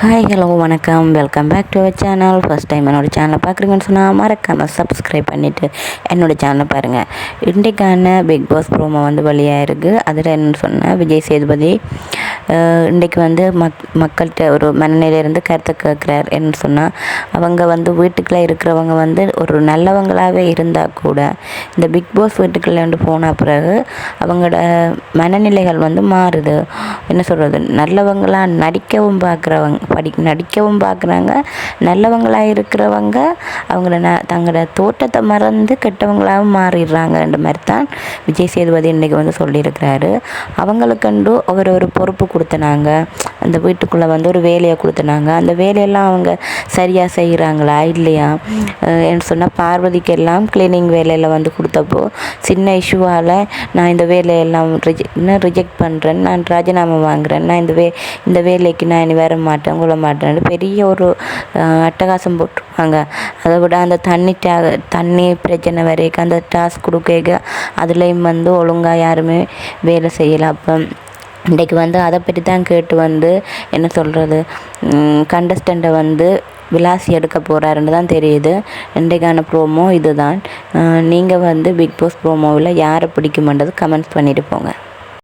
Hi hello வணக்கம். Welcome back to our channel first time என்னோடய சேனலை பார்க்குறீங்கன்னு சொன்னால் மறக்காமல் சப்ஸ்கிரைப் பண்ணிவிட்டு என்னோடய சேனலை பாருங்கள் இன்றைக்கான பிக் பாஸ் ப்ரோமோ வந்து வழியாக இருக்குது அதில் என்னென்னு சொன்னால் விஜய் சேதுபதி இன்றைக்கு வந்து மக் மக்கள்கிட்ட ஒரு மனநிலையிலேருந்து கருத்தை கேட்குறார் என்று சொன்னால் அவங்க வந்து வீட்டுக்குள்ளே இருக்கிறவங்க வந்து ஒரு நல்லவங்களாகவே இருந்தால் கூட இந்த பிக் பாஸ் வீட்டுக்குள்ளே வந்து போன பிறகு அவங்களோட மனநிலைகள் வந்து மாறுது. என்ன சொல்கிறது நல்லவங்களாக நடிக்கவும் பார்க்குறவங்க படி நடிக்கவும் பார்க்குறாங்க. நல்லவங்களாக இருக்கிறவங்க அவங்கள ந தங்களோட தோட்டத்தை மறந்து கெட்டவங்களாகவும் மாறிடுறாங்கன்ற மாதிரி தான் விஜய் சேதுபதி இன்றைக்கி வந்து சொல்லியிருக்கிறாரு. அவங்களுக்கண்டு அவர் ஒரு பொறுப்பு கொடுத்தனாங்க. அந்த வீட்டுக்குள்ளே வந்து ஒரு வேலையை கொடுத்தனாங்க. அந்த வேலையெல்லாம் அவங்க சரியாக செய்கிறாங்களா இல்லையா? என்ன சொன்னால் பார்வதிக்கு எல்லாம் க்ளீனிங் வேலையில் வந்து கொடுத்தப்போ சின்ன இஷ்யூவால் நான் இந்த வேலையெல்லாம் ரிஜெ இன்னும் ரிஜெக்ட் பண்ணுறேன் நான் ராஜினாமா வாங்குறேன். நான் இந்த வே இந்த வேலைக்கு நான் இனி வர மாட்டேன் கொள்ள மாட்டேன்னு பெரிய ஒரு அட்டகாசம் போட்டிருப்பாங்க அதை விட அந்த தண்ணி டா தண்ணி பிரச்சனை வரைக்கும் அந்த டாஸ்க் கொடுக்க அதுலேயும் வந்து ஒழுங்காக யாருமே வேலை செய்யலை. அப்போ இன்றைக்கு வந்து அதை பற்றி தான் கேட்டு வந்து என்ன சொல்கிறது கண்டஸ்டண்ட்டை வந்து விலாசி எடுக்க போகிறாருன்னு தான் தெரியுது. இன்றைக்கான ப்ரோமோ இதுதான். நீங்கள் வந்து பிக் பாஸ் ப்ரோமோவில் யாரை பிடிக்குமன்றது கமெண்ட்ஸ் பண்ணிட்டு போங்க.